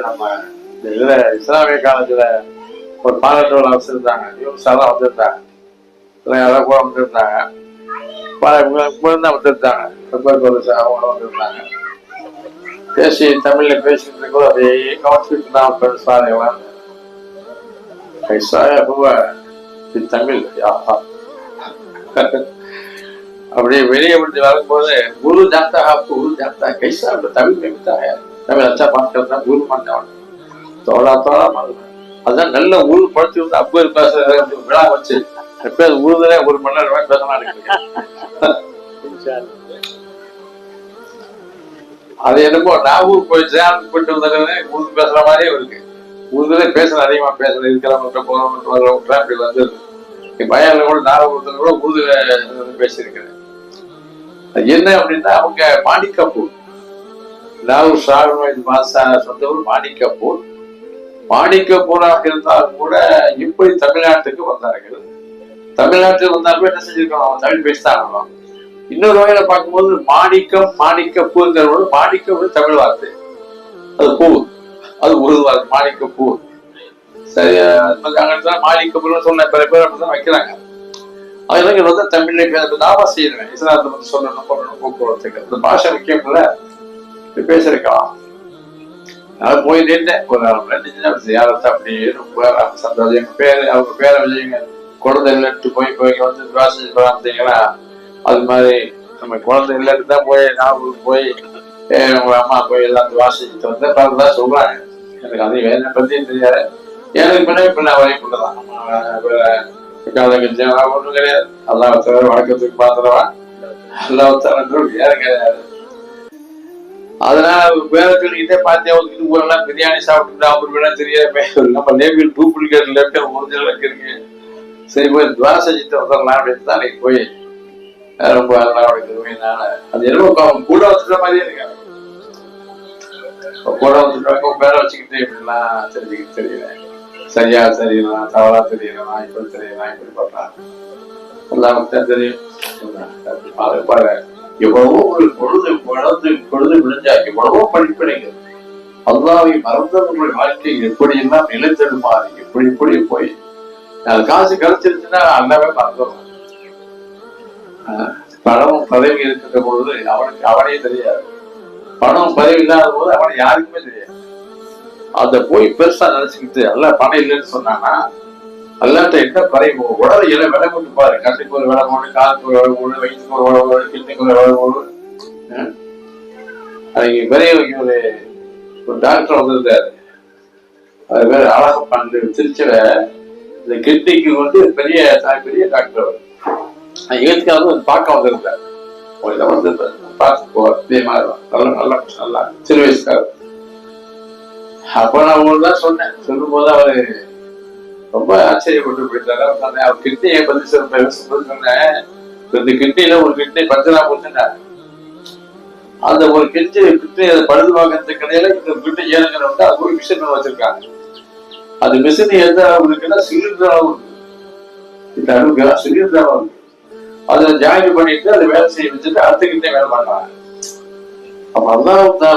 நம்ம இந்த இதுல இஸ்லாமிய காலத்துல ஒரு பாராட்டு வச்சுருந்தாங்க யூனிஸாலாம் வந்திருந்தாங்க எல்லாம் கூட வந்திருந்தாங்க தான் வந்திருந்தாங்க அவங்களும் வந்திருந்தாங்க பேசி தமிழில் பேசிட்டு இருக்கும் அதை கவனிச்சுட்டு தான் பெருசாலையெல்லாம் பைசாய தமிழ் யாப்பா அப்படியே வெளியே முடிஞ்சு வரும்போது குரு ஜாத்தா குரு ஜாத்தா கைசா தமிழ் மிகுத்தாயா விளைச்சா மக்கள் ஊர் பண்ணவன் தோழா தோழா மருந்து அதுதான் நல்ல ஊர் படுத்தி வந்து அப்போ பேச விழா வச்சு எப்போ ஊர்தலே ஒரு மணி நேரம் பேசலாம் அது என்னமோ நாகூர் ஊர் போய் சேலம் போயிட்டு வந்தேன்னு ஊருக்கு பேசுற மாதிரியே இருக்கு. ஊர்ல பேசுறது அதிகமா பேசுறது இருக்கிறவங்கள்ட்ட போறவங்கள்ட்ட வர்றவங்க அப்படி வந்து என் பையன்ல கூட நான் கூட ஊர்ல பேசியிருக்கிறேன். என்ன அப்படின்னா அவங்க மாணிக்கப்பூர் நாகூர் ஷாகுல் மாசா சொந்த ஊர் மாணிக்கப்பூர் மாணிக்கப்பூராக இருந்தால் கூட இப்படி தமிழ்நாட்டுக்கு வந்தார்கள். தமிழ்நாட்டுக்கு வந்தாலுமே என்ன செஞ்சிருக்கோம் அவன் தமிழ் பேசிதான் இன்னொரு வகையில பார்க்கும்போது மாணிக்கம் மாணிக்கப்பூங்கிற ஒரு மாணிக்கம் தமிழ் வார்த்தை. அது பூ. அது ஒரு வார்த்தை மாணிக்கப்பூ சரி அங்க மாணிக்கப்பூர்னு சொன்ன பிற பேர் அப்படிதான் வைக்கிறாங்க. அதெல்லாம் இங்க வந்து தமிழ்ல இப்ப நாம செய்யணும் இஸ்லாத்தை பத்தி சொல்லணும் பண்ணணும் போக்குவரத்துக்கு. அந்த பாஷை முக்கியம் இல்லை. இப்படி பேசிருக்கலாம் நான் போய் நின்றேன் ஒரு அரை மணி நேரம் யாரத்தை அப்படியே ரொம்ப சந்தோஷம் எங்க பேரு அவங்க பேரை வச்சுங்க குழந்தை இல்லட்டு போய் போய் வந்து வாசி பார்த்தீங்கன்னா அது மாதிரி நம்ம குழந்தை இல்லட்டு தான் போய் நாகூருக்கு போய் உங்க அம்மா போய் எல்லாம் வாசிச்சுட்டு வந்து தான் சொல்றாங்க. எனக்கு அது வேலை பத்தியும் தெரியாது. எனக்கு பின்னாடி பின்ன வரையும் பண்ணலாம் காலகட்சி ஒன்றும் கிடையாது. அல்லாஹ் தவிர வழக்கத்துக்கு பாத்திரவா அல்லாஹ் தவிர யாரு கிடையாது. அதனால வேலை இதே பார்த்தேன் ஒரு இது ஊரெல்லாம் பிரியாணி சாப்பிட்டு அவர் வேணா தெரியாம நம்ம நேபிள் டூப்ளிகேட் லெப்ட் ஒரிஜினல் இருக்கு. சரி போய் துவாச செஞ்சுட்டு வரலாம் அப்படின்னு தான் போய் ரொம்ப நல்லா அது என்னமோ கூட வச்சுட்ட மாதிரியே இருக்காங்க கூட வந்துட்டு பேரை வச்சுக்கிட்டு இப்படிலாம் தெரிஞ்சுக்கிட்டு தெரியல. சரியா தெரியலாம் தவறா தெரியலாம் இப்படி தெரியலாம் இப்படி பண்ணலாம் எல்லாருக்கும் தான் தெரியும். பாரு பாரு எவ்வளவோ ஒரு பொழுது பொழுது பொழுது விழுந்தா எவ்வளவோ படிப்பினைகள். அல்லாவை மறந்தவர்களுடைய வாழ்க்கை எப்படி எல்லாம் நிலைத்தெடுமாறு எப்படி இப்படி போய். அது காசு கிடைச்சிருச்சுன்னா அல்லாவே மறந்துடும் ஆஹ் பணம் பதவி இருக்கின்ற பொழுது அவனுக்கு அவனே தெரியாது. பணம் பதவி இல்லாத போது அவனை யாருக்குமே தெரியாது. அதை போய் பெருசா நினைச்சுக்கிட்டு அல்ல பணம் இல்லைன்னு சொன்னானா? அல்லாட்ட என்ன பறை உடலை இலை விலை கொண்டு பாரு. கண்ணுக்கு ஒரு விலை போடு காலுக்கு ஒரு விலை போடு வயிற்றுக்கு ஒரு விலை போடு கிட்னிக்கு ஒரு விலை போடு ஆஹ் அதுக்கு பெரிய ஒரு ஒரு டாக்டர் வந்திருந்தாரு அது பேர் அழகப்பாண்டு திருச்சியில இந்த கிட்னிக்கு வந்து பெரிய பெரிய டாக்டர் அவர். எதுக்காக வந்து பார்க்க வந்திருந்தார் ஒரு இதை வந்து பார்த்து போ இதே மாதிரி நல்ல நல்ல நல்லா. சிறு வயசுக்காக அப்ப நான் ஒரு தான் சொன்னேன். சொல்லும் போது அவரு ரொம்ப ஆச்சரியப்பட்டு போயிட்டாரு அவர் அவர் கிட்னியை பத்தி சொன்னேன். இந்த கிட்னில ஒரு கிட்னி பஞ்சரா போச்சுன்னா அந்த ஒரு கிட்னி கிட்னி அதை பழுது வாங்குறது கிடையாது இந்த கிட்னி ஏனுங்கிற வந்து அது ஒரு மிஷின் வச்சிருக்காங்க. அது மிஷின் எந்த அளவு இருக்குன்னா சிலிண்டர் அளவு இந்த அளவுக்கு சிலிண்டர் அளவு இருக்கு அதை ஜாயின் பண்ணிட்டு அதை வேலை செய்ய வச்சுட்டு அடுத்த கிட்டே வேலை பண்றாங்க அப்ப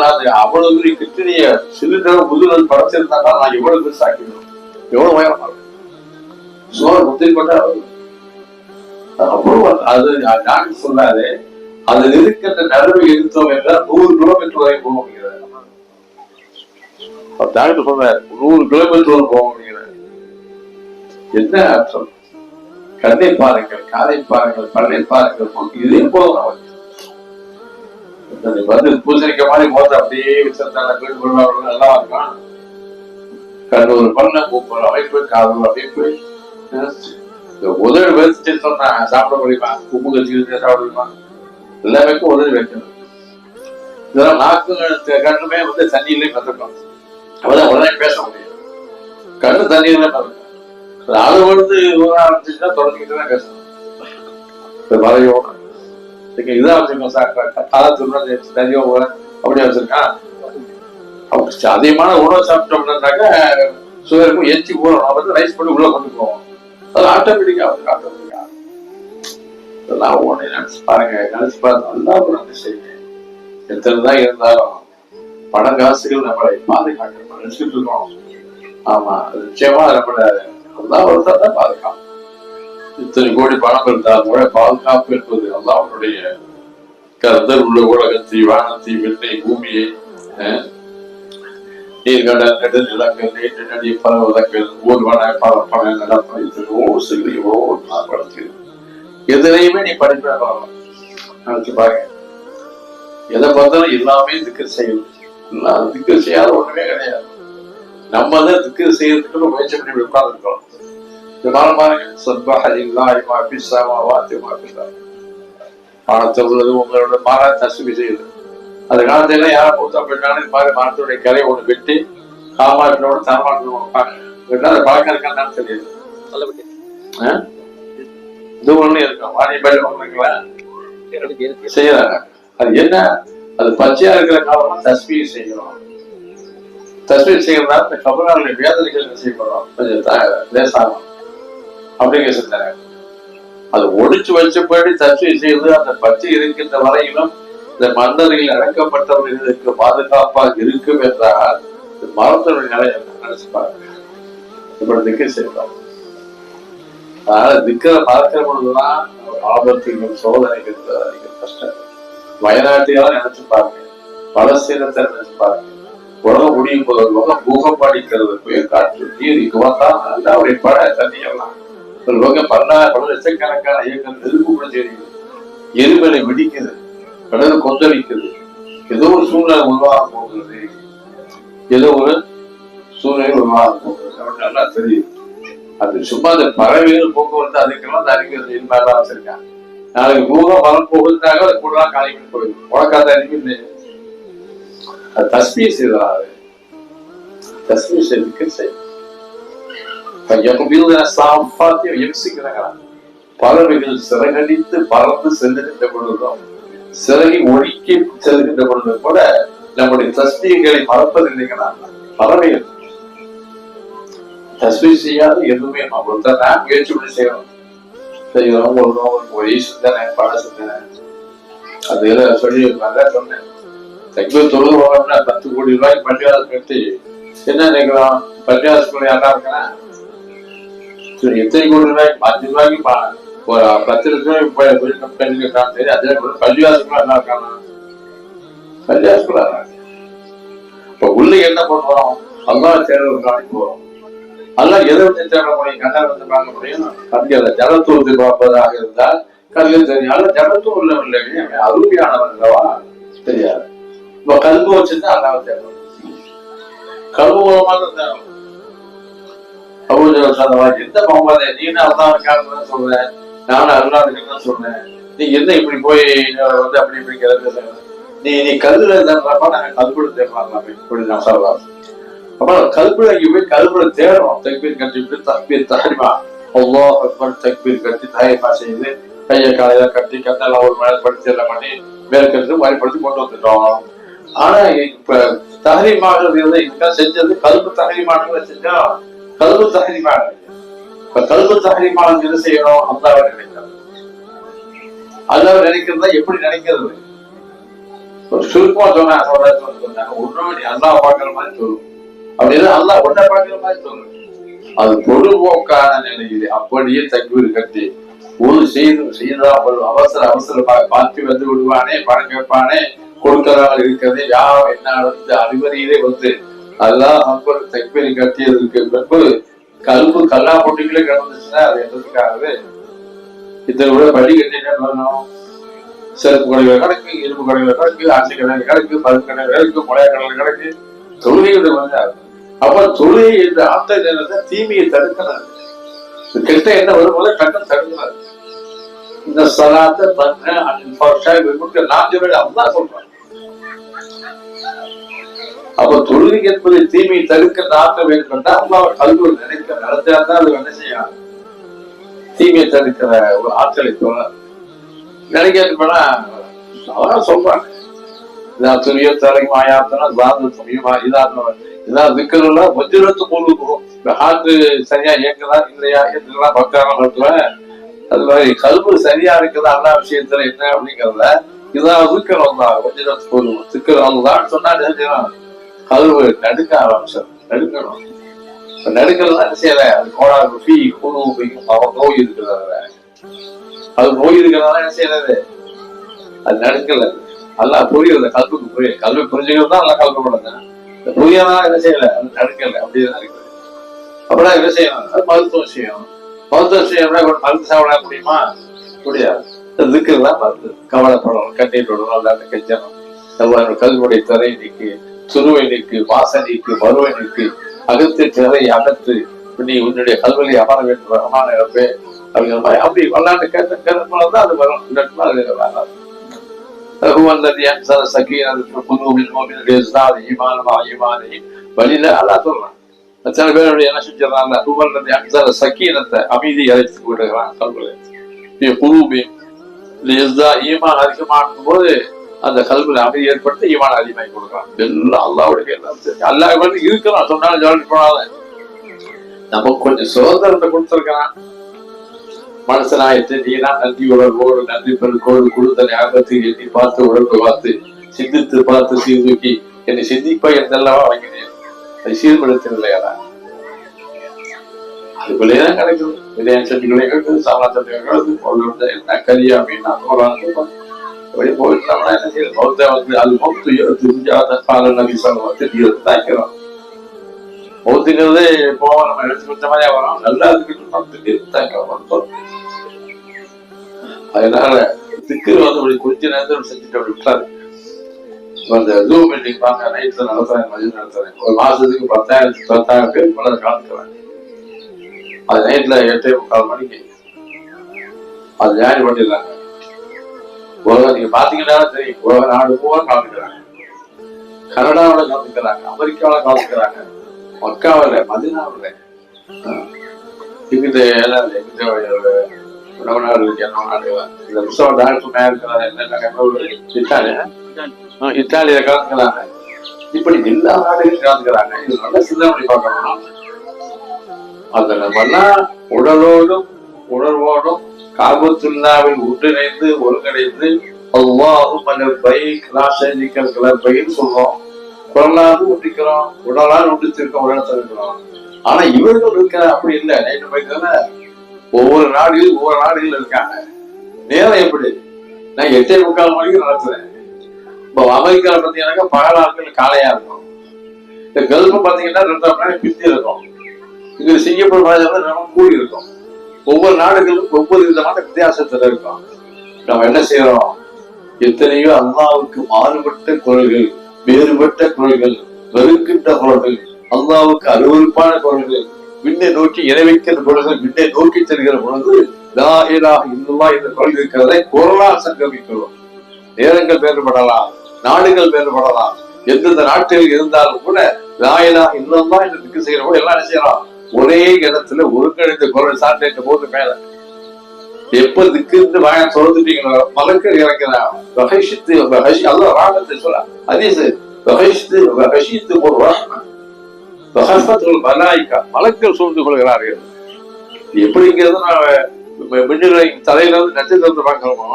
அது அவ்வளவு பெரிய கிட்டனிய சிலிண்டர் முதுகல் படைச்சிருந்தாங்க நான் எவ்வளவு பெருசு எவ்வளவு உயரமா இருக்கும் சோறு முத்திரி கொண்டா அவ்வளவு அது டாக்டர் சொன்னாரு அது இருக்கின்ற நடுவை எடுத்தோம் என்றால் நூறு கிலோமீட்டர் வரை போக முடியாது. டாக்டர் சொன்னார் நூறு கிலோமீட்டர் வரை போக முடியாது. என்ன அர்த்தம்? கண்ணை பாருங்கள் காலை பாருங்கள் பல்லை பாருங்கள் இதே போதும் நமக்கு வந்து பூசணிக்க மாதிரி மோத்த அப்படியே வச்சிருந்தாங்க வீடு நல்லா இருக்கான் கண்ணு ஒரு பண்ண கூப்பிடுற அமைப்பு காதல் அமைப்பு இந்த உதவி வச்சுட்டு சொன்னா சாப்பிட முடியுமா உப்பு கட்சி சாப்பிட முடியுமா எல்லாமே உதவி வைக்கணும் இதெல்லாம் நாக்கு கண்ணுமே வந்து தண்ணியிலே மிதக்கும் அப்பதான் உடனே பேச முடியும் கண்ணு தண்ணியிலே மிதக்கும் அது வந்து ஊற ஆரம்பிச்சுன்னா தொடங்கிட்டு தான் கஷ்டம் இந்த இதான் வச்சிருக்கோம் சார் காலத்துல தண்ணியோ அப்படியே வச்சிருக்கான் அப்ப அதிகமான உணவு சாப்பிட்டோம்னாக்கா சுகருக்கும் எச்சி போறோம் வந்து ரைஸ் பண்ணி உள்ள கொண்டு போவோம். அது ஆட்டோமேட்டிக்கா வந்து ஆட்டோமேட்டிக்கா இதெல்லாம் உடனே நினைச்சு பாருங்க நினைச்சு பாருங்க நல்லா ஒரு செய்யுங்க எத்தனை தான் இருந்தாலும் பணம் காசுகள் நம்மளை பாதுகாக்க நினைச்சிட்டு இருக்கோம். ஆமா அது நிச்சயமா நம்மள நல்லா ஒருத்தர் தான் பாதுகாப்பு இத்தனை கோடி பணம் இருந்தால் கூட பாதுகாப்பு என்பது அல்லாஹ்வுடைய கருத்தர் உள்ள உலகத்தை வானத்தை வெண்ணை பூமியை அஹ், நீர்கடல் நிலங்கள் நீட்டு நடி பரவதங்கள் ஊர்வன பரப்பன நடப்பது ஓசுகள் நான் எதுலையுமே நீ படிப்பா நினைச்சு பாருங்க. எதை பார்த்தாலும் எல்லாமே திக்கு செய்யும். எல்லாம் திக்கு செய்யாத ஒண்ணுமே கிடையாது. நம்ம தான் திக்கு செய்யறதுக்கு முயற்சி பண்ணி உட்கார்ந்துருக்கோம். இதனால பாருங்க சத்பாக இல்லாஹி மாஃபி சமாவாத்தி உள்ளது உங்களோட மாறா தசுமி செய்யுது. அந்த காலத்துல யாரும் மூத்தா போயிட்டாலும் இது மாதிரி மரத்துடைய கிளையை ஒண்ணு வெட்டி காமாட்டினோட தரமாட்டினோட வெட்டா அதை பழக்கம் இருக்கான்னு தெரியுது? இது ஒண்ணு இருக்கும் இருக்கு, இருக்கு. செய்யறாங்க. அது என்ன? அது பச்சையா இருக்கிற காலம் தஸ்மீ செய்யணும் தஸ்மீ செய்யறதா இந்த கபராளுடைய வேதனைகள் செய்யப்படும்? கொஞ்சம் லேசாகும். அப்படிங்கிற சிந்தனை அது ஒடிச்சு வச்சபடி தஸ்மீ செய்து அந்த பச்சை இருக்கின்ற வரையிலும் இந்த மன்னரில் அடக்கப்பட்டவர்களுக்கு பாதுகாப்பாக இருக்கும் என்றால் மரத்தவர்களை நினைச்சுப்பாங்க நிலை என்ன? திக்க அதனால நிக்கிற மறக்கிற பொழுதுதான் ஆபத்துகள் சோதனைகள் அதிகம் கஷ்டம். வயநாட்டையாவது நினைச்சு பாருங்க. பலஸ்தீனத்தை நினைச்சு பாருங்க. உலகம் முடியும் போது உலகம் பூகம் அடிக்கிறது புயல் காற்று நீர் இங்க வந்தால் நல்லா ஒரு பட தண்ணியெல்லாம். பல லட்சக்கணக்கான இயக்கம் நெருப்பு கூட தெரியுது எரிமலை வெடிக்குது கடல் கொந்தளிக்குது. ஏதோ ஒரு சூழ்நிலை உருவாக போகிறது. ஏதோ ஒரு சூழ்நிலை உருவாக போகிறது. அப்படின்னு நல்லா தெரியுது. அது சும்மா அந்த பறவைகள் போக்குவரத்து அதுக்கெல்லாம் அந்த இனிமேலாம் இன்பாதான் வச்சிருக்காங்க. நாளைக்கு பூகம் மரம் போகுதுனாக அது கூட காலி பண்ணி போயிடும் உனக்காத அறிவு இல்லை அது தஸ்மீ செய்தாரு தஸ்மீ செய்துக்கு செய்யும் சாப்பாத்தியம் எம்சிக்கிறாங்க. பறவைகள் சிறகடித்து பறந்து சென்று நின்ற பொழுதுதான் சிறகி ஒழுக்கி செல்கின்ற பொழுது கூட நம்முடைய தஸ்மீகளை மறப்பதில்லைங்கன்னா பறவைகள் தஸ்மீ செய்யாத எதுவுமே அவ்வளவுதான் நான் முயற்சி பண்ணி செய்யணும். செய்யணும் ஒரு ஒரே சிந்தனை பல சிந்தனை. அது எதை சொல்லி நல்லா சொன்னேன். தக்பீர் தொழுது போகணும்னா பத்து கோடி ரூபாய்க்கு பள்ளிவாசல் கட்டி என்ன நினைக்கிறோம்? பள்ளிவாசல் யாரா இருக்கிறேன் சரி எத்தனை கோடி ரூபாய்க்கு அஞ்சு ரூபாய்க்கு ஒரு பத்து லட்சம் ரூபாய் சரி அதே போல பள்ளிவாசல் என்ன இருக்கானா பள்ளிவாசல் இப்ப உள்ள என்ன பண்ணுவோம் அல்லாஹ் தேர்வு காணிக்கு போறோம். அல்லாஹ் எதை வச்சு தேட முடியும்? கண்ணை வந்து பார்க்க முடியும்? கண்களை ஜலத்தூர்த்து பார்ப்பதாக இருந்தால் கண்ணில் தெரியும். அல்ல ஜலத்தூர் உள்ளவர்களே அருமையானவன் அல்லவா? தெரியாது. இப்ப கல்பு வச்சுதான் அல்லாஹ் தேடணும் கல்பு மூலமா தான் தேடணும். சொன்னவா எந்த முகமது சொல்றேன் நான் அல்லா சொன்னேன் நீ என்ன இப்படி போய் வந்து அப்படி இப்படி கிடந்தது நீ நீ கல்லுல தேடுறப்ப நாங்க கல்புல தேடலாம் இப்படி நான் சொல்லலாம் அப்ப கல்புல இங்க போய் கல்புல தேடுறோம் தக்பீர் கட்டி தக்பீர் தகரிமா அவ்வளோ அக்பர் தக்பீர் கட்டி தகரிமா செய்து கையை காலையில கட்டி கண்ணெல்லாம் ஒரு மணி படுத்தி எல்லாம் பண்ணி மேற்கட்டு வழிபடுத்தி கொண்டு வந்துட்டோம். ஆனா இப்ப தகரிமாகிறது இங்க செஞ்சது கல்பு தகரிமானங்களை செஞ்சா கல்பு தகரிமான இப்ப கல்பு தகரிமான என்ன செய்யணும் அல்லாவை நினைக்கிறது அல்லாவை நினைக்கிறதா எப்படி நினைக்கிறது? ஒரு சுருக்கமா சொன்னா சொன்னாங்க ஒன்றும் நீ அல்லாஹ் பாக்குற மாதிரி சொல்லும் அப்படின்னா அல்லாஹ் ஒன்ன பாக்குற மாதிரி சொல்லும் அது பொழுதுபோக்கான நிலையிலே அப்படியே தக்பீர் கட்டி. ஒரு செய்து செய்தா ஒரு அவசர அவசரமாக பார்த்து வந்து விடுவானே பணம் கேட்பானே கொடுக்கிறவங்க இருக்கிறதே யார் என்ன நடந்து அறிவறியிலே வந்து அதெல்லாம் அக்பர் தக்பீர் கட்டியதற்கு பின்பு கல்பு கல்லா போட்டிகளே கிடந்துச்சுன்னா அது என்னதுக்காகவே? இத்தனை விட பள்ளி கட்டிட்டு வரணும் செருப்பு கடைகள் கிடக்கு இரும்பு கடைகள் கிடக்கு ஆட்சி கடைகள் கிடக்கு பருப்பு கடைகள் கிடக்கு முளைய கடைகள் கிடக்கு. தொழுகைகள் வந்து அப்ப தொழுகை இந்த ஆத்த நேரத்தை தீமையை தடுக்கணும். கிட்ட கெட்ட என்ன வரும்போது கட்டம் தடுக்கணும். இந்த சலாத்தை பண்ண அன்பாஷா நான் சொல்றேன். அப்ப தொழுகை என்பது தீமையை தடுக்க நாட்ட வேண்டும் என்றால் அல்லாஹ் கல்வி நினைக்க நடந்தாதான் அது என்ன செய்யும். தீமையை தடுக்கிற ஒரு ஆற்றலை தோணும் அவன் சொல்றாங்க. இதா துணியோ தலை மாயாத்தனா தாந்து துணியுமா இதான் இதான் விற்கிறதுல வஜ்ரத்து மூலம் இந்த ஹார்ட் சரியா இயக்குதா இல்லையா என்றெல்லாம் பக்காரம் நடத்துவேன் அது மாதிரி கல்வி சரியா இருக்குதா அண்ணா விஷயத்துல என்ன அப்படிங்கிறத இதான் விற்கிறோம் தான் வஜ்ரத்து பொருள் திக்கணும் தான் சொன்னா தெரிஞ்சிடும் கல்வி நடுக்க ஆரம்பிச்சது. நடுக்கணும். இப்ப நடுக்கிறது என்ன செய்யல அது கோடாறு பீ குழு அவன் நோய் இருக்கிறதால அது நோய் இருக்கிறதால என்ன செய்யறது? அது நடுக்கல. நல்லா புரியல கல்விக்கு புரிய கல்வி புரிஞ்சுக்கிறது தான் நல்லா கல்வி பண்ணுங்க இந்த என்ன செய்யல? அது நடுக்கல. அப்படியே இருக்குது. அப்புறம் என்ன செய்யணும்? அது மருத்துவம் செய்யணும். மருத்துவம் செய்யணும்னா இப்ப மருந்து சாப்பிட முடியுமா? முடியாது. இதுக்கெல்லாம் மருந்து. கவலைப்படணும். கண்ணீர் விடணும். எல்லாத்தையும் கெஞ்சணும். கல்வியுடைய திரை நீக்கு சுருவை நீக்கு வாச நீக்கு மறுவை நீக்கு அகத்து திரை அகத்து நீ உன்னுடைய கல்வியை அமர வேண்டும் ரகமான இறப்பே அப்படிங்கிற மாதிரி அப்படி விளாண்டு கேட்ட கேட்ட தான் அது வரும் இல்லாட்டினா அது வேணாம் هو الذي انزل سكينه في قلوب المؤمنين ليزداد ايمانا مع ايمانهم வழியில அல்லா சொல்றான் சில பேருடைய என்ன செஞ்சிடறாங்க ஹுவல்லதி அன்சல சக்கீனத்தை அமைதி அழைத்து விடுகிறான் கல்வில குருபி லியஸ்தா ஈமான் அதிகமாகும் போது அந்த கல்வியில் அமைதி ஏற்படுத்தி ஈமான் அதிகமாகி கொடுக்குறான் எல்லாம் அல்லாவுடைய எல்லாம் தெரியும். வந்து இருக்கிறான் சொன்னாலும் ஜாலி போனால நமக்கு கொஞ்சம் சுதந்திரத்தை கொடுத்துருக்கிறான் மனசனாயிட்டு நீனா நன்றி உணர்வோடு நன்றி பெருக்கோடு கொடுத்தனை அகத்து எண்ணி பார்த்து உடம்பு பார்த்து சிந்தித்து பார்த்து சீர்தூக்கி என்னை சிந்திப்பா என்றெல்லாம் வாங்கினேன். அது சீர்படுத்தவில்லையா அதுக்குள்ளேதான் கிடைக்குது விளையாட்டு செடிகளை கேட்டு சாமான் கேட்டு என்ன கரியா அப்படின்னா போறாங்க போயிட்டோம்னா என்ன செய்யுது மௌத்த வந்து அது மௌத்து துரிஞ்சாத கால நபி சொல்லுவோம் தாக்கிறோம் மௌத்துங்கிறதே போவோம் நம்ம எடுத்து கொடுத்த மாதிரியா வரோம் நல்லா அதுக்கு மௌத்துக்கு தாக்கிறோம் அதனால திக்கு வந்து இப்படி கொஞ்ச நேரத்தில் செஞ்சுட்டு அப்படி விட்டாரு அந்த ஜூம் மீட்டிங் பாங்க நைட்ல நடத்துறேன் மதியம் நடத்துறேன் ஒரு மாசத்துக்கு பத்தாயிரத்து பத்தாயிரம் பேர் மேல கலந்துக்கிறேன் அது நைட்ல எட்டே முக்கால் மணிக்கு அது ஜாயின் பண்ணிடுறாங்க நீங்க பாத்தீங்கன்னா தெரியும் உலக நாடு பூரா கலந்துக்கிறாங்க கனடாவில் கலந்துக்கிறாங்க அமெரிக்காவில் கலந்துக்கிறாங்க மக்காவில் மதினாவில் இந்த எல்லாம் எங்கிட்ட உணவுநாடுகளுக்கு என்ன நாடு இந்த புத்தகம் டாக்டர் இருக்கிறாங்க என்னென்ன இத்தாலியா ஆ, இத்தாலியில கலந்துக்கிறாங்க இப்படி எல்லா நாடுகளும் கலந்துக்கிறாங்க இது நல்ல சிந்தனை பார்க்கணும் அந்த நம்மெல்லாம் உடலோடும் உணர்வோடும் காபத்துல்லாவில் ஒன்றிணைந்து ஒருங்கிணைந்து அல்லாஹும் மன்னர் பை கிளாசிக்கல் கலர் பைன்னு சொல்றோம். குரலாவது ஒட்டிக்கிறோம் உடலால் ஒட்டிச்சிருக்கோம் ஒரு இடத்துல இருக்கிறோம் ஆனா இவர்கள் இருக்கிற அப்படி இல்லை. நைட்டு போய்க்கான ஒவ்வொரு நாடுகளும் ஒவ்வொரு நாடுகள் இருக்காங்க. நேரம் எப்படி? நான் எட்டே முக்கால் மணிக்கு நடத்துறேன். இப்போ அமெரிக்காவில் பார்த்தீங்கன்னாக்கா பகல் ஆட்கள் காலையா இருக்கும். இந்த கல்ஃபு பார்த்தீங்கன்னா ரெண்டரை மணி நேரம் பிந்தி இருக்கும். இங்க சிங்கப்பூர் மாதிரி நம்ம கூடி இருக்கும். ஒவ்வொரு நாடுகளும் ஒவ்வொரு விதமான வித்தியாசத்துல இருக்கும் நம்ம என்ன செய்யறோம்? எத்தனையோ அல்லாவுக்கு மாறுபட்ட குரல்கள் வேறுபட்ட குரல்கள் வெறுக்கின்ற குரல்கள் அல்லாவுக்கு அருவருப்பான குரல்கள் விண்ணை நோக்கி இணைவைக்கிற குரல்கள் விண்ணை நோக்கி செல்கிற பொழுது லா இலாஹ இந்த என்ற குரல் இருக்கிறதை குரலால் சங்கமிக்கிறோம். நேரங்கள் வேறுபடலாம் நாடுகள் வேறுபடலாம். எந்தெந்த நாட்டில் இருந்தாலும் கூட லா இலாஹ இல்லல்லாஹ் என்று திக்கு செய்யறோம் எல்லாம் செய்யலாம்? ஒரே இடத்துல ஒருங்கிணைந்த குரல் சாட்டிட்ட போது மேல. எப்ப திக்குன்னு வாய திறந்துட்டீங்களோ மலக்க இறக்கிறான். வகைஷித்து வகைஷி அல்லாஹ் ராகத்தை சொல்ல அதீஸ் வகைஷித்து வகைஷித்து ஒரு ரஹ்ம. வகஃபத்துல் மலாயிகா மலக்கள் சூழ்ந்து கொள்கிறார்கள். எப்படிங்கிறது நான் மின்னுகளை தலையில இருந்து நட்சத்திரத்தை பார்க்கிறோமோ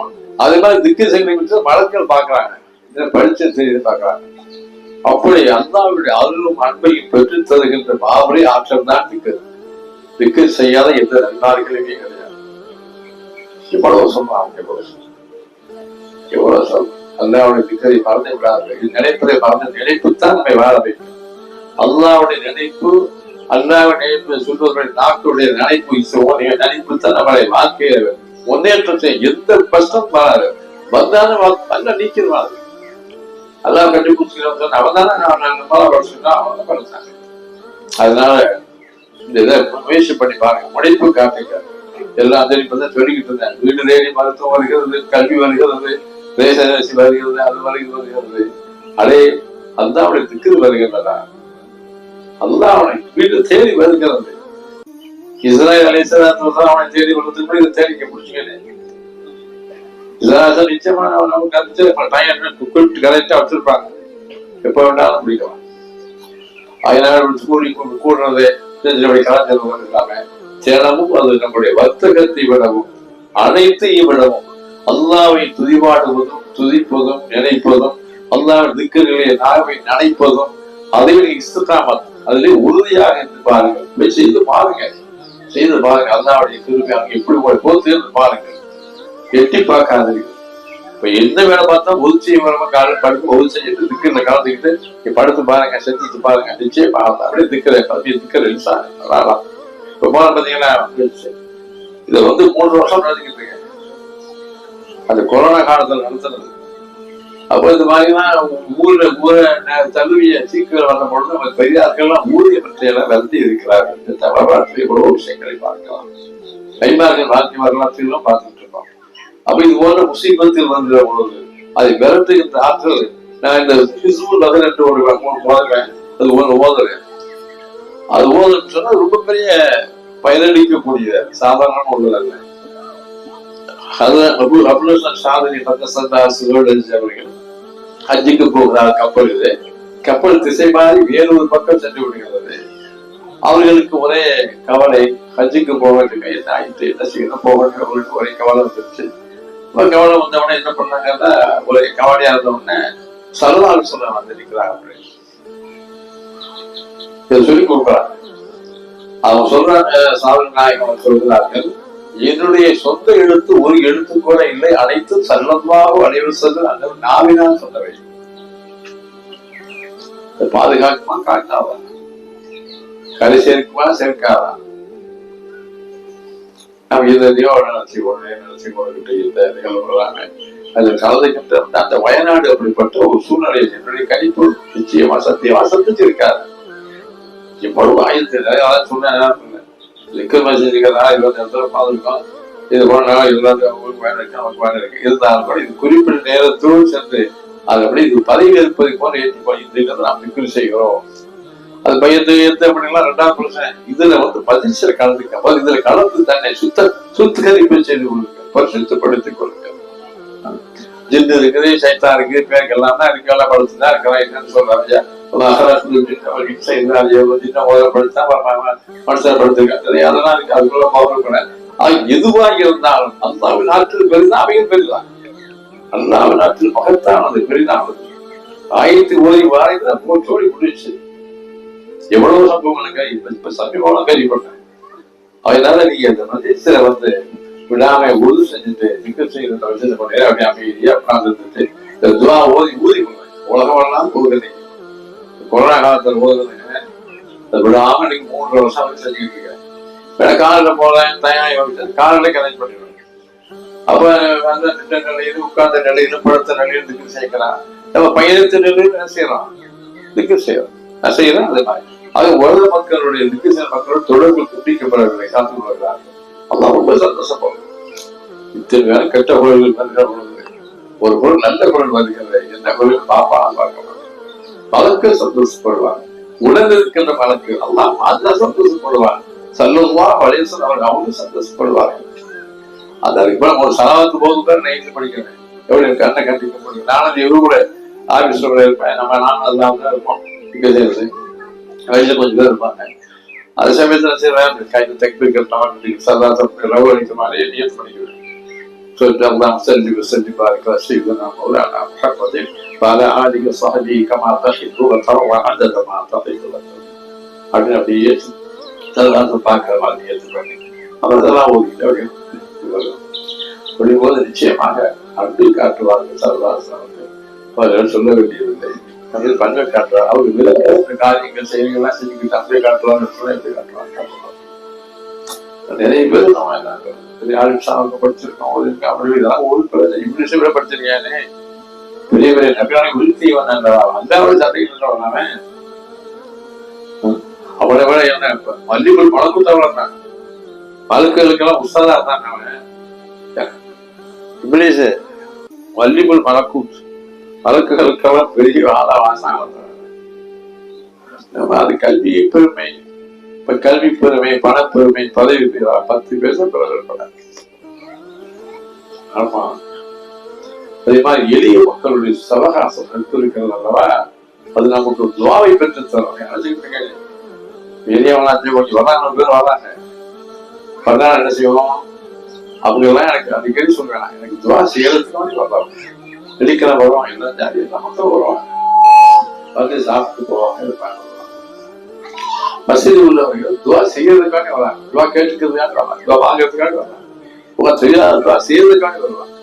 அதே மாதிரி திக்கு செய்தி மலக்கள் பாக்குறாங்க இதை படிச்ச செய்தி பாக்குறாங்க அப்படி அல்லாவுடைய அருளும் அன்பையும் பெற்று தருகின்ற மாபெரிய ஆற்றல் தான் திக்கு. திக்கு செய்யாத எந்த நன்னார்களுமே கிடையாது. எவ்வளவு சொல்றாங்க எவ்வளவு சொல்றாங்க. எவ்வளவு சொல் அல்லாவுடைய திக்கரை மறந்து விடாதீர்கள். இது நினைப்பதை மறந்து நினைப்புத்தான் நம்மை வாழ வேண்டும் அல்லாவுடைய நினைப்பு அல்லாவுடைய நினைப்பு சொல்வதற்கு நாட்டுடைய நினைப்பு இசைவோடைய நினைப்பு தான் நம்மளை வாழ்க்கையை முன்னேற்றத்தை எந்த கஷ்டம் வராது வந்தாலும் நல்ல நீக்கிறது அதான் கண்டுபிடிச்சிக்கிறோம் அவன் தானே நான் நாங்க மேல அவன் தான் படிச்சாங்க அதனால இந்த இதை முயற்சி பண்ணி பாருங்க. முனைப்பு காப்பீங்க எல்லாம் சரி இப்போ தான் சொல்லிக்கிட்டு இருந்தேன். வீடு தேடி மருத்துவம் வருகிறது கல்வி வருகிறது ரேசன் வருகிறது அது வருகிறது வருகிறது. அடே அதுதான் அவனை திக்கு வருகிறதா அதுதான் அவனை வீட்டு தேடி வருகிறது. இஸ்ரேல் அலிசலாத்து அவனை தேடி வருவதுக்கு தேடிக்க தேடி இதெல்லாம் இஸ்ராயல் நிச்சயமா அவன் நமக்கு பையன் கரெக்டா வச்சிருப்பாங்க. எப்ப வேண்டாலும் பிடிக்கலாம் அதனால கூறி கூடுறது தெரிஞ்சபடி கலாச்சாரம் இல்லாம தினமும் அது நம்முடைய வர்த்தகத்தை விடவும் அனைத்தையும் விடவும் அல்லாவை துதிபாடுவதும் துதிப்பதும் நினைப்பதும் அல்லாவின் திக்குகளை நாவை நனைப்பதும் அதை விட இஸ்தாமத் அதிலே உறுதியாக இருந்து பாருங்கள். செய்து பாருங்க செய்து பாருங்க அல்லாவுடைய கிருபை அங்கே எப்படி போய் போத்து இருந்து பாருங்க எட்டி பார்க்காதீர்கள் இப்ப என்ன வேலை பார்த்தா உதவி செய்ய வரமா காலம் படுத்து உதவி என்று திக்கிற காலத்துக்கிட்டு நீ படுத்து பாருங்க செத்துட்டு பாருங்க நிச்சயமா அப்படியே திக்கிற அப்படியே திக்கிற சார் இப்ப போன பாத்தீங்கன்னா இதை வந்து மூன்று வருஷம் நடந்துக்கிட்டு இருக்கேன் அந்த கொரோனா காலத்துல நடத்துனது அப்போ இந்த மாதிரிலாம் ஊர்ல ஊர தழுவிய சீக்கிரம் வந்த பொழுது நம்ம பெரியார்கள்லாம் ஊதிய பற்றியெல்லாம் வருத்தி இருக்கிறார்கள். இந்த வரலாற்றில் எவ்வளவு விஷயங்களை பார்க்கலாம். கைமார்கள் வாழ்க்கை வரலாற்றிலும் பார்த்துட்டு அப்ப இது போன்ற முசீபத்தில் வருகிற பொழுது அதை விரட்டுகின்ற ஆற்றல் நான் இந்த ஹிஸ்புல் நகர் என்று ஒரு போதுவேன் அது ஒன்று ஓதுறேன். அது ஓதுன்னு சொன்னா ரொம்ப பெரிய பயனளிக்கக்கூடிய சாதாரண ஒன்று அல்ல. அபு அபுல் சாதனை பக்கசந்தாசுகள் அவர்கள் ஹஜ்ஜுக்கு போகிறார் கப்பல் இது. கப்பல் திசை மாறி வேறொரு பக்கம் சென்று விடுகிறது அவர்களுக்கு ஒரே கவலை ஹஜ்ஜுக்கு போக வேண்டும் என்ன ஆயிட்டு என்ன செய்யணும்? போக வேண்டும் அவர்களுக்கு ஒரே கவலை வந்துருச்சு. அப்ப கவலை வந்தவொடனே என்ன பண்ணாங்கன்னா ஒரே கவலையா இருந்தவுடனே சரதால் சொல்ல வந்திருக்கிறார் அப்படின்னு இதை சொல்லி கொடுக்குறாங்க. அவங்க சொல்றாங்க சாதன நாயகம் சொல்கிறார்கள் என்னுடைய சொந்த எழுத்து ஒரு எழுத்து கூட இல்லை அனைத்தும் சல்லமாக அனைவசது அந்த நாவினால் சொல்ல வேண்டும் பாதுகாக்குமா காட்டாவா? கரை சேர்க்குமா சேர்க்காதான் நம்ம எதையோ நினைச்சு கொண்டு நினைச்சு கொண்டுகிட்டு இந்த நிகழ்வுகளான அதில் கலந்துகிட்டு அந்த வயநாடு அப்படிப்பட்ட ஒரு சூழ்நிலை என்னுடைய கணிப்பு நிச்சயமா சத்தியமா சந்திச்சிருக்காரு இவ்வளவு ஆயிரத்தி அதான் சொன்னேன் லிக்கர் மசித் இருபத்தி இடத்துல பார்த்துருக்கோம் இது போனா எல்லாத்தையும் அவங்களுக்கு வேலை இருக்கு நமக்கு வேலை இருக்கு இருந்தாலும் கூட இது குறிப்பிட்ட நேரத்தோடு சென்று அது அப்படி இது பதவி ஏற்பதை போல ஏற்றி இதுங்கிறது நாம் விக்கிரி செய்கிறோம் அது பயந்து ஏத்து அப்படின்னா ரெண்டாம் பிரச்சனை இதுல வந்து பதிர்ச்சியில கலந்துக்க அப்ப இதுல கலந்து தன்னை சுத்த சுத்திகரிப்பு செய்து கொள்ளுங்க பரிசுத்தப்படுத்திக் கொள்ளுங்க ஜிந்து இருக்குது சைத்தா இருக்கு பேருக்கு எல்லாம் தான் இருக்கு எல்லாம் படுத்து தான் இருக்கிறான் என்னன்னு சொல்றாங்க மனுஷப்படுத்தாங்க அதெல்லாம் இருக்கு அதுக்குள்ள பவர் எதுவாக இருந்தாலும் அல்லாவின் ஆற்றில் பெரிதான் அவையும் பெரிதான் அல்லாவின் ஆற்றில் மகத்தானது பெரிதானது. ஆயிரத்தி ஓடி வாரைதான் போட்டோடி முடிச்சு. எவ்வளவு சம்பவங்களுங்க இப்ப இப்ப சமீபம் கேள்விப்பட்டேன் அதனால நீங்க அந்த மதியத்துல வந்து விடாம உறுதி செஞ்சுட்டு திக்க செய்யறத வச்சு கொஞ்ச நேரம் அப்படியே அமைதியா உட்கார்ந்துட்டு இந்த துவா ஓதி ஊதி உலகம் போகுது கொரோனா காலத்துல ஓதுறதுங்க விடாம நீங்க மூன்று வருஷம் செஞ்சுக்கிட்டு இருக்கேன் வேற காலில் போறேன் தயாரி காலில் கனெக்ட் பண்ணிடுவேன் அப்ப அந்த நின்ற நிலையில உட்கார்ந்த நிலையில படுத்த நிலையில திக்கு சேர்க்கலாம் நம்ம பயணத்து நிலையில என்ன செய்யலாம்? திக்கு செய்யலாம். நான் செய்யறேன் அதே மாதிரி அது உலக மக்களுடைய திக்கு மக்களோட தொடர்பு துண்டிக்கப்படவில்லை காத்துக் கொள்கிறார்கள். அதான் ரொம்ப சந்தோஷப்படும் இத்தனை நேரம் கெட்ட குரல்கள் நல்ல ஒரு குரல் நல்ல குரல் வருகிறது என்ன குரல் பாப்பா பார்க்க மாட்டேன் சந்தோஷப்படுவான். சந்தோஷப்படுவாங்க இருக்கின்ற மலக்கு அல்லாஹ் மாத்தா சந்தோஷப்படுவான். சல்லுவா வலேசன் அவர்கள் அவங்க சந்தோஷப்படுவார்கள். அதாவது இப்ப நம்ம ஒரு சலாவத்து போது பேர் நைட்டு படிக்கிறேன் எவ்வளவு கண்ணை கட்டிக்க முடியும் நானும் இவரு கூட ஆபீஸ்ல கூட இருப்பேன். நம்ம நானும் அதெல்லாம் தான் இருப்போம். இங்க சேர்ந்து. வயசுல கொஞ்சம் பேர் இருப்பாங்க அதே சமயத்துல சரி கைது தக்பீர்கள் நமக்கு சதா தப்பு ரவு அளிக்க மாதிரி நியத் பண்ணிக்குவேன் சொல்லிட்டு அல்லாஹ் செல்லி செல்லி பாருக்க سيدنا مولانا محمد وعلى آله وصحبه كما تحب وتروى عدد ما تحب அப்படின்னு அப்படியே சதா பார்க்கிற மாதிரி ஏற்று பண்ணி அவரெல்லாம் ஓடிட்டு அப்படிங்கும்போது நிச்சயமாக அன்பை காட்டுவார்கள் சர்வாசனங்கள் அவர்கள் சொல்ல வேண்டியதில்லை அதில் பஞ்ச காட்டுறார். அவர் விலக்கு காரியங்கள் செய்திகள்லாம் செஞ்சுக்கிட்டு அப்படியே காட்டுவாங்க சொல்ல எப்படி காட்டுவாங்க நிறைய பேர் நம்ம என்ன யாரும் சாவுக்கு படிச்சிருக்கோம். ஒரு அப்படி இதெல்லாம் ஒரு பிரச்சனை இங்கிலீஷ் விட படிச்சிருக்கேனே பெரிய பெரிய நபியான விருத்தி வந்தாங்க அஞ்சாவது சந்தையில் அவன். அவளை விட என்ன இப்ப? மல்லிபுல் மலக்குத்தவளம் மலக்குகளுக்கெல்லாம் உஸ்தாதா இருந்தாங்க அவன். இங்கிலீஷ். மல்லிபுல் மலக்கூத் மலக்குகளுக்கெல்லாம் பெரிய ஆளா வாசாங்க நம்ம அது கல்வி பெருமை. இப்ப கல்வி பெருமை பணப்பெருமை பதவி பெறா பத்து பேச பிறகு ஆமா. அதே மாதிரி எளிய மக்களுடைய சவகாசம் எடுத்திருக்கிறது அல்லவா? அது நமக்கு ஒரு துவாவை பெற்று தரும். நினைச்சுக்கிட்டு பெரியவங்களாச்சும் கொஞ்சம் வராங்க பேர் வராங்க. வந்தா என்ன செய்வோம்? அவங்க எல்லாம் எனக்கு அடிக்கடி சொல்றாங்க. எனக்கு துவா செய்யறதுக்கு வேண்டி வர்றாங்க நடிக்கிற வரும் என்ன ஜாதி எல்லாம் மக்கள் வருவாங்க வந்து சாப்பிட்டு போவாங்க இருப்பாங்க. மசீதி உள்ளவர்கள் துவா செய்யறதுக்காக வராங்க. துவா கேட்டுக்கிறதுக்காக வராங்க. துவா வாங்குறதுக்காக வராங்க. உங்க தெரியாத துவா செய்யறதுக்காக வருவாங்க.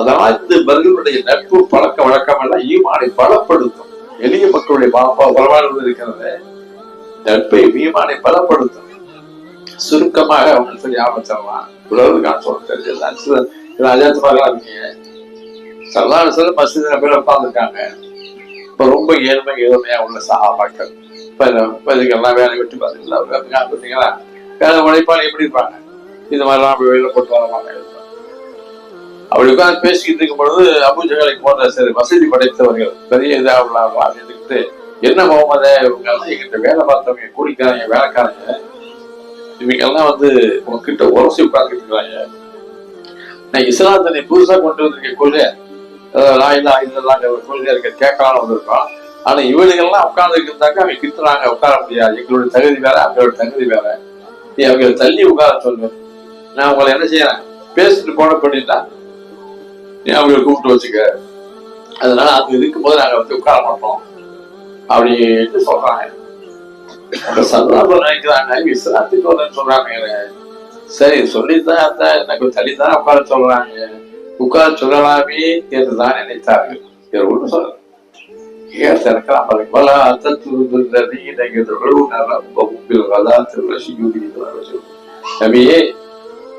அதனால் இந்த பர்களுடைய நட்பு பழக்க வழக்கம் எல்லாம் ஈமானை பலப்படுத்தும். எளிய மக்களுடைய பலவாழ்வு இருக்கிறது. நட்பை ஈமானை பலப்படுத்தும். சுருக்கமாக அவங்க சொல்லி ஆபத்தரலாம் உலகத்துக்கான சொல்ல தெரிஞ்சது அஜாத்தமாக இருக்கீங்க சல்லாறு சொல்ல மசித பேர் உட்காந்துருக்காங்க இப்ப ரொம்ப ஏழ்மை ஏழ்மையா உள்ள சகாபாக்கள் இப்ப இப்ப இதுக்கெல்லாம் வேலை விட்டு பார்த்தீங்களா பார்த்தீங்களா வேலை உழைப்பாளி எப்படி இருப்பாங்க? இந்த மாதிரிலாம் அப்படி வெளியில போட்டு வர மாட்டாங்க. அப்படி உட்காந்து பேசிக்கிட்டு இருக்கும் பொழுது அபுஜகளை போன்ற சரி வசதி படைத்தவர்கள் பெரிய இதாக உள்ளவங்களா என்ன முகமது? இவங்க எல்லாம் எங்கிட்ட வேலை பார்த்தவங்க கூலிக்காரங்க வேலைக்காரங்க. இவங்க எல்லாம் வந்து உங்ககிட்ட உரசி உட்கார்ந்துட்டு இருக்காங்க நான் இஸ்லாத்தனை புதுசா கொண்டு வந்திருக்க கொள்கை லாயிலா இதெல்லாம் ஒரு கொள்கை இருக்க. கேட்கலாம் வந்திருக்கோம் ஆனா இவளுகள்லாம் உட்கார்ந்து இருந்தாக்க அவங்க கிட்டுறாங்க உட்கார முடியாது. எங்களுடைய தகுதி வேற அவங்களோட தகுதி வேற. நீ அவங்களை தள்ளி உட்கார சொல்லு. நான் உங்களை என்ன செய்யறேன்? பேசிட்டு போன பண்ணிட்டா நீ அவங்களை கூப்பிட்டு வச்சுக்க. அதனால அது இருக்கும் போது நாங்க வந்து உட்கார மாட்டோம். அப்படின்னு சொல்றாங்க. சந்தாபம் சந்தர்ப்பம் நினைக்கிறாங்க. விசாரத்துக்கு சொல்றாங்க. சரி சொல்லித்தான் அதான் எனக்கு தள்ளித்தான் உட்கார சொல்றாங்க. உட்கார் சொல்லலாமே என்றுதான் நினைத்தார்கள். வேற ஒண்ணு சொல்ல ஏன் திறக்கலாம் பாருங்க நபியே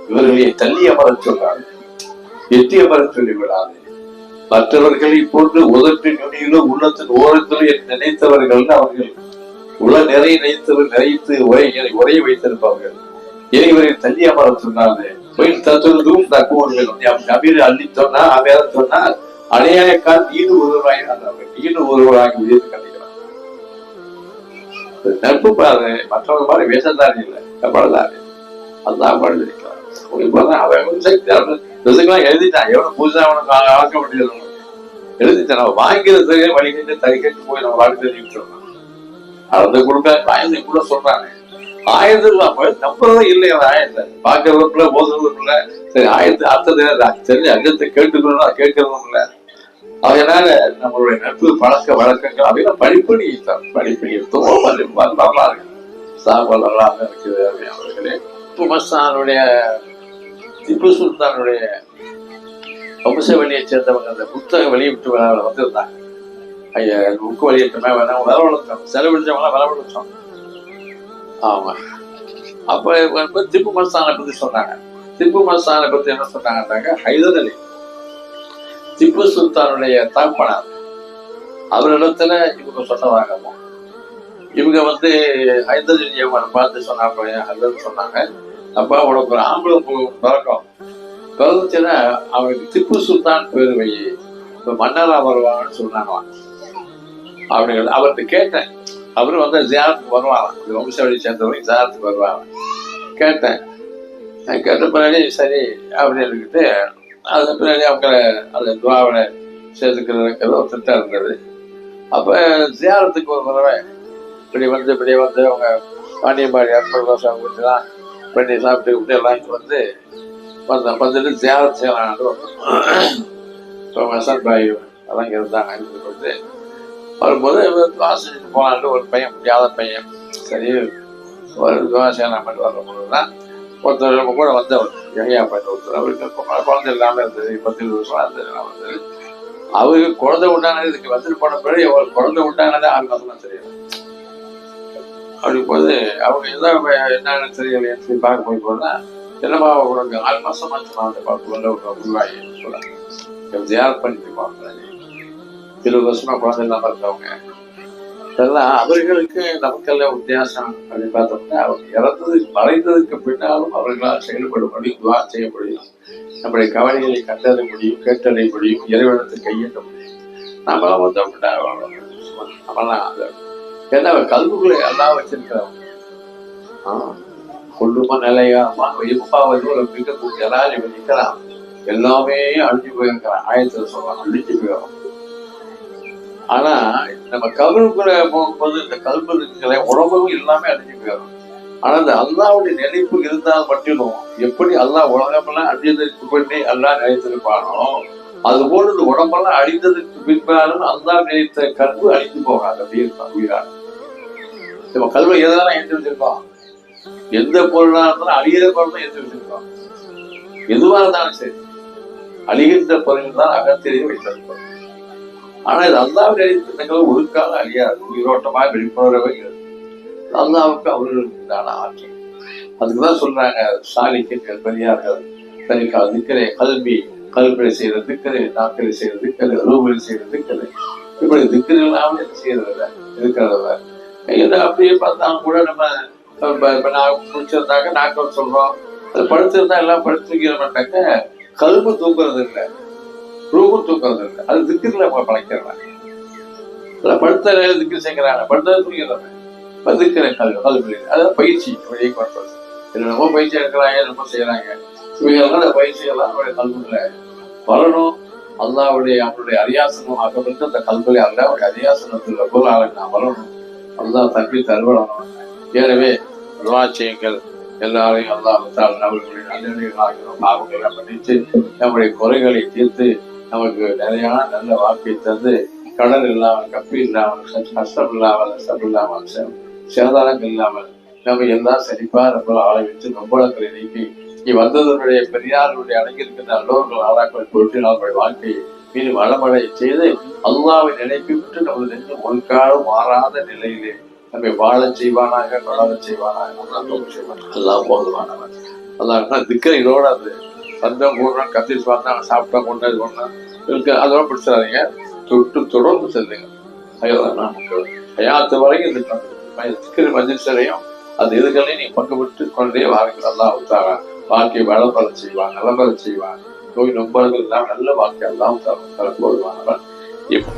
இவர்களை தள்ளி அமரச் சொல்றாங்க எத்தி அமர சொல்லி விடாது மற்றவர்களை போன்று உதட்டு நுனியிலும் உள்ளத்தின் ஓரத்திலும் என்று நினைத்தவர்கள் அவர்கள் உள்ள நிறைய நினைத்தவர் நினைத்து உரை உரையை வைத்திருப்பார்கள். இறைவரை தள்ளி அமர சொன்னாரு போய் தத்துவதும் தக்குவர்கள் கபீர் அள்ளி சொன்னா அவேர சொன்னா அடையாயக்கால் நீடு ஒருவராய் நீடு ஒருவராகி உயிர் கண்டிக்கிறார் நட்பு பாரு மற்றவங்க மாதிரி வேஷந்தாரி இல்லை கப்படதாரி அதுதான் படுத்திருக்கிறார் இப்பதான் அவன் சக்தி எழுதிட்டான் எவ்வளவு புதுசாக அவனுக்கு ஆக்க முடியாது எழுதிட்டான் அவன் வாங்கிறதுக்கு வழிகிட்டு தறிக்கட்டு போய் நம்ம வாழ்க்கை தெரிவிச்சிடணும் அதை கொடுக்க பயந்து கூட சொல்றானே ஆயுதம் இல்லாமல் நம்புறதும் இல்லை அந்த ஆயத்தை பாக்குறதும் இல்லை போதுறதும் இல்லை சரி ஆயத்தை அர்த்தத்தை தெரிஞ்சு அர்த்தத்தை கேட்டுக்கணும் கேட்கறதும் இல்லை. அதனால நம்மளுடைய நட்பு பழக்க வழக்கங்கள் அவையெல்லாம் படிப்படி படிப்படி நல்லா இருக்கு சாம்பல் நல்லா இருக்குது அவர்களே திப்பு திப்பு சுல்தானுடைய வம்ச வழியை சேர்ந்தவங்க அந்த புத்தகம் வெளியிட்டு வந்திருந்தாங்க. ஐயா புக்கு வெளியிட்டமே வேணாம் வரவழைச்சோம். செலவழிச்சவங்களாம் வரவழைச்சோம். ஆமா. அப்ப திப்பு மஸ்தானை பற்றி சொன்னாங்க. திப்பு மஸ்தானை பற்றி என்ன சொன்னாங்கன்னாக்க ஹைதர் அலி திப்பு சுல்தானுடைய தகப்பனார். அவரிடத்துல இவங்க சொன்னதாகமோ இவங்க வந்து ஹைதர் அலி பார்த்து சொன்னாங்க ஹைதர் சொன்னாங்க அப்பா உனக்கு ஒரு ஆம்பளை பிறக்கும் பிறந்துச்சுன்னா அவனுக்கு திப்பு சுல்தான் பேர் வை இப்ப மன்னரா வருவாங்கன்னு சொன்னாங்களாம். அப்படிங்கிறது அவர்கிட்ட கேட்டேன். அவரு வந்து ஜியாரத்துக்கு வருவாங்க வம்சவழி சேர்ந்தவங்க ஜியாரத்துக்கு வருவாங்க கேட்டேன். நான் கேட்ட பின்னாடி சரி அப்படின்னு இருக்கிட்டு அதுக்கு பின்னாடி அவங்கள அந்த துவாவில் சேர்த்துக்கிறதுங்கிறது ஒரு திட்டம் இருந்தது. அப்போ ஜியாரத்துக்கு ஒரு தடவை இப்படி வந்து இப்படி வந்து அவங்க பாண்டியம்பாடி அற்புத தோசை பண்ணி சாப்பிட்டு விட்டு எல்லாம் வந்து வந்தேன் வந்துட்டு ஜியாரத் செய்யலான்னு இப்போ வசந்த் பாய் அதெல்லாம் இருந்தாங்க வந்து வரும்போது வாசிட்டு போனான்ட்டு ஒரு பையன் முடியாத பையன். சரி ஒரு விவசாயம் பண்ணி வரும்போது தான் ஒருத்தர் நம்ம கூட வந்தவர் எகையா பையன் ஒருத்தர். அவருக்கு குழந்தை இல்லாமல் இருந்தது பத்து வருஷம் இருந்தது வந்தது. அவருக்கு குழந்தை உண்டானது இதுக்கு வந்துட்டு போன பிறகு ஒரு குழந்தை உண்டானதே ஆறு மாதம் தான் தெரியும் அப்படி போது அவங்க என்ன என்னென்ன தெரியல சொல்லி பார்க்க போய் போனா என்னமா உனக்கு ஆறு மாசமா அந்த பார்த்து உருவாகி சொல்லுவாங்க ஜியார் பண்ணிட்டு பார்க்குறாங்க இருபது வருஷமா குழந்தை இல்லாம இருந்தவங்க இதெல்லாம் அவர்களுக்கு நமக்கெல்லாம் வித்தியாசம் அப்படின்னு பார்த்தோம்னா அவங்க இறந்தது மறைந்ததுக்கு பின்னாலும் அவர்களால் செயல்பட முடியும் துவா செய்ய முடியும். நம்முடைய கவலைகளை கண்டறிய முடியும் கேட்டறிய முடியும் இறைவனத்தை கையெட்ட முடியும். நம்மளாம் வந்தோம் அப்படின்னா நம்மளாம் அந்த ஏன்னா கல்விகளை எல்லாம் வச்சிருக்கிறவங்க. ஆஹ் கொள்ளுமா நிலையாமா எப்பா வந்து மிகக்கூடிய எல்லாரும் நிற்கலாம் எல்லாமே அழிஞ்சு போயிருக்கிறான். ஆயத்துல சொல்லலாம் அழிஞ்சு போயிடும் ஆனா நம்ம கல்விக்குள்ள போகும்போது இந்த கல்விகளை உணவும் எல்லாமே அழிஞ்சு போயிடும். ஆனா இந்த அல்லாவுடைய நினைப்பு இருந்தால் மட்டும் எப்படி அல்லா உலகமெல்லாம் அழியதற்கு பண்ணி அல்லா நினைத்திருப்பானோ அது போல இந்த உடம்பெல்லாம் அழிந்ததற்கு பின்பாலும் அல்லா நினைத்த கல்வி அழிந்து போகாது அப்படின்னு உயிரான நம்ம கல்வி எதெல்லாம் ஏற்றி வச்சிருக்கோம் எந்த பொருளா இருந்தாலும் அழிகிற பொருள் தான் ஏற்றி வச்சிருக்கோம் எதுவா இருந்தாலும் சரி அழிகின்ற பொருள் தான் அகத்திலேயே வைத்திருக்கோம் ஆனா இது அல்லாவின் நினைத்த ஒரு காலம் அழியாது உயிரோட்டமாக வெளிப்படுறவை அல்லாவுக்கு அவர்களுக்கு உண்டான ஆற்றல். அதுக்குதான் சொல்றாங்க சாலிக்கர்கள் பெரியார்கள் சரிக்கா திக்கரை கல்வி கல்வியை செய்யற திக்கரை நாக்கரை செய்யற திக்கரை ரூபரை செய்யற திக்கரை. இப்படி திக்கரை செய்யறதில்ல இருக்கிறதில்ல. இது அப்படியே பார்த்தாலும் கூட நம்ம இப்ப நான் முடிச்சிருந்தாக்க நாக்கம் சொல்றோம். அது படுத்திருந்தா எல்லாம் படுத்துக்கிறோம்னாக்க கல்வி தூங்குறது இல்லை ரூபம் தூக்குறது இருக்கு. அது திக்கிரில் பழைக்கிறாங்க படுத்த திக்கிரி சேர்க்கிறாங்க. படுத்த தூக்கிறாங்க திக்கிற கல்வி கல்வி அதாவது பயிற்சி. வழியை கொண்டு என்னென்னமோ பயிற்சி எடுக்கிறாங்க. என்னமோ செய்யறாங்க. இவைகள்லாம் அந்த பயிற்சிகள்லாம் நம்மளுடைய கல்வியில் வரணும். அல்லாவுடைய அவனுடைய அரியாசனம் ஆக்கப்பட்டு அந்த கல்வியை அல்லாவுடைய அரியாசனத்தில் பொருளாளர் நான் வரணும். அல்லா தப்பி தருவணும் எனவே துவாட்சியங்கள் எல்லாரையும் அல்லாஹால் நம்மளுடைய நல்ல பாவங்களை மன்னித்து நம்முடைய குறைகளை தீர்த்து நமக்கு நிறையான நல்ல வாக்கை தந்து கடல் இல்லாமல் கப்பி இல்லாமல் கஷ்டம் இல்லாமல் நஷ்டம் இல்லாமல் சேதாரங்கள் இல்லாமல் நம்ம எல்லாம் சரிப்பா ரொம்ப ஆளை வச்சு நம்பளங்களை நீக்கி நீ வந்ததனுடைய பெரியாருடைய அடங்கியிருக்கின்ற அல்லோர்கள் ஆளாக்களை பொருட்டு நம்முடைய வாழ்க்கையை மீது வளமடை செய்து அல்லாவை நினைப்பு விட்டு நமது நெஞ்சு ஒரு மாறாத நிலையிலே நம்மை வாழச் செய்வானாக வளரச் செய்வானாக எல்லாம் போதுமானவன் அதான் திக்கரையோட அது சந்தம் கூடுறோம் கத்திரிச்சு பார்த்தா சாப்பிட்டா கொண்டாது கொண்டா இருக்கு அதெல்லாம் பிடிச்சிடாதீங்க. தொட்டு தொடர்ந்து செல்லுங்க. அதுதான் நமக்கு ஹயாத்து வரைக்கும் இருக்கணும் திக்கரை மஞ்சள் அது இதுகளையும் நீ பங்கு விட்டு கொண்டே வாழ்க்கை நல்லா உத்தாரா? வாழ்க்கையை வளப்பட செய்வான் நலப்பட செய்வான். நோய் நொம்பர்கள் எல்லாம் நல்ல வாழ்க்கை எல்லாம் தர போதுமானவன் இப்போ